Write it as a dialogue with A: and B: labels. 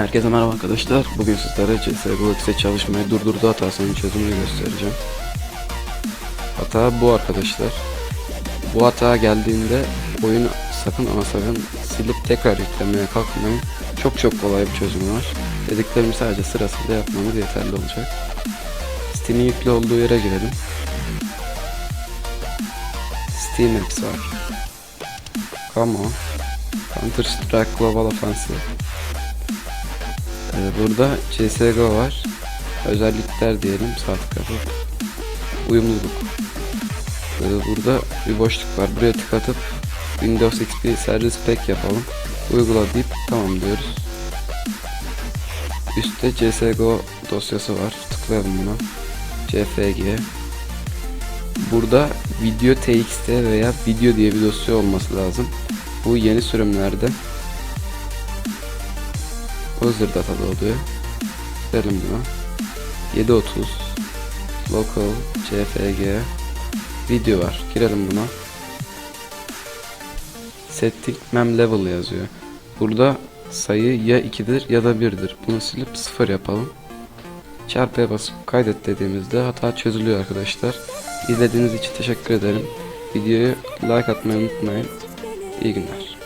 A: Herkese merhaba arkadaşlar. Bugün sizlere CSGO X'e çalışmayı durdurdu hatasının çözümünü göstereceğim. Hata bu arkadaşlar. Bu hata geldiğinde oyunu sakın ama sakın silip tekrar yüklemeye kalkmayın. Çok çok kolay bir çözümü var. Dediklerimi sadece sırasıyla yapmamız yeterli olacak. Steam'in yüklü olduğu yere girelim. Steam Apps var. Come on. Counter Strike Global Offensive. Ee, burada CSGO var. Özellikler diyelim sağ tık yapıp uyumluluk. Ee, burada bir boşluk var. Buraya tık atıp Windows XP Service Pack yapalım. Uygula deyip tamam diyoruz. Üstte CSGO dosyası var. Tıklayalım buna. CFG. Burada video txt veya video diye bir dosya olması lazım. Bu yeni sürümlerde User datada oluyor. Verelim buna. 730 Local CFG Video var. Girelim buna. Setting mem level yazıyor. Burada sayı ya 2'dir ya da 1'dir. Bunu silip 0 yapalım. Çarpıya basıp kaydet dediğimizde hata çözülüyor arkadaşlar. İzlediğiniz için teşekkür ederim. Videoyu like atmayı unutmayın. İyi günler.